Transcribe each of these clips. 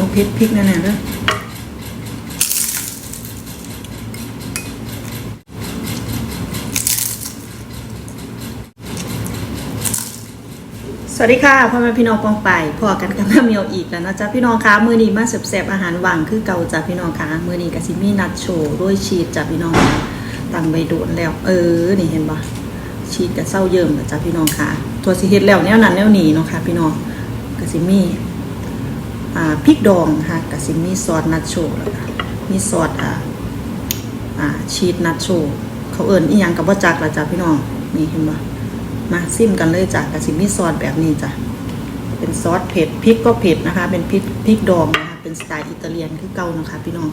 ต้องพริกพริกแน่ๆเลยสวัสดีค่ะพ่อแม่พี่น้องปองไปพอกันกับแม่เมียวอีกแล้วนะจ๊ะพี่น้องคะมือนี้มาเสบๆอาหารว่างคือเก่าจ้ะพี่น้องคะมือนี้กับซิมี่นัดโชว์ด้วยชีสจ้ะพี่น้องตั้งใบโดนแล้ว เออนี่เห็นปะชีสกับเศร้าเยิ่มนะจ๊ะพี่น้องคะตัวสีเฮ็ดแล้วแนวนั้นแนวนี้เนาะค่ะพี่น้องกับซิมี่ พริกดองนะคะกับซิมีซอสนัทโชแล้วก็มีซอสอ่าอ่าชีสนัทโชเขาเอิญอีหยังกับว่าจักละจ้ะพี่น้องนี่เห็นปะมาซิมกันเลยจ้ะกับซิมีซอสแบบนี้จ้ะเป็นซอสเผ็ดพริกก็เผ็ดนะคะ เป็นพริกพริกดองนะคะเป็นสไตล์อิตาเลียนคือเก่านะคะ พี่น้อง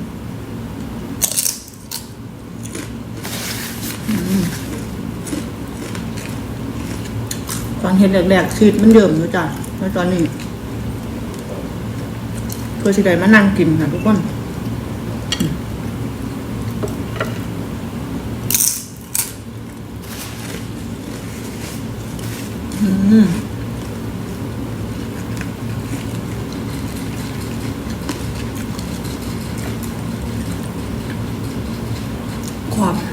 อตอนเห็นแรกๆชีสมันเดิมอยู่จ้ะแล้วตอนนี้ พื่อที่ได้มานั่งกินค่ะทุกคนอืมความ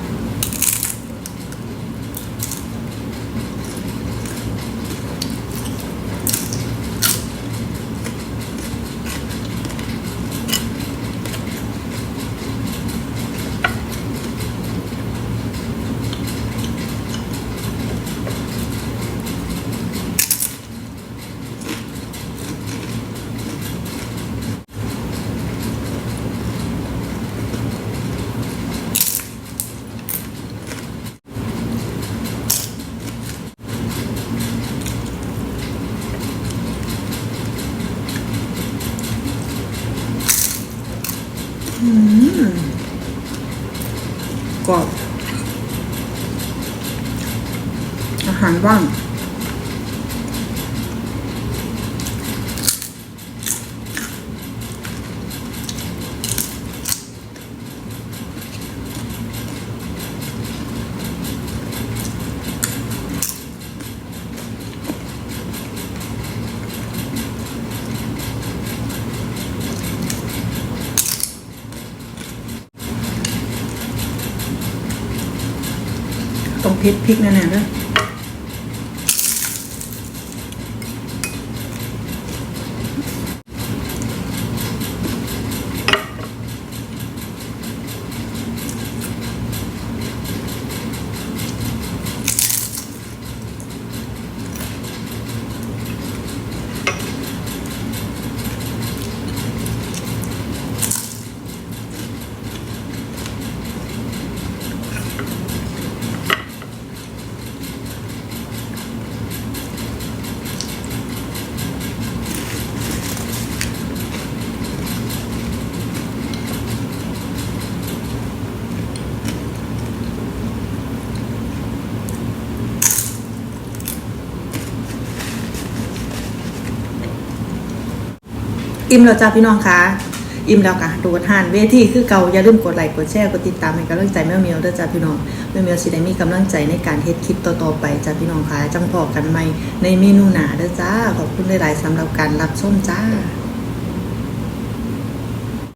กรอบอาหารว่าง ต้องพริกพริกแน่ะเลย อิ่มแล้วจ้าพี่น้องคะอิ่มแล้วค่ะดูทานเวทีคือเก่าอย่าลืมกดไลค์กดแชร์กดติดตามให้กำลังใจแม่เมียวด้วยจ้าพี่น้องแม่เมียวสิได้มีกำลังใจในการเฮ็ดคลิปต่อๆไปจ้าพี่น้องคะจังพอกันใหม่ในเมนูหนาเด้อจ้าขอบคุณหลายๆสำหรับการรับชมจ้า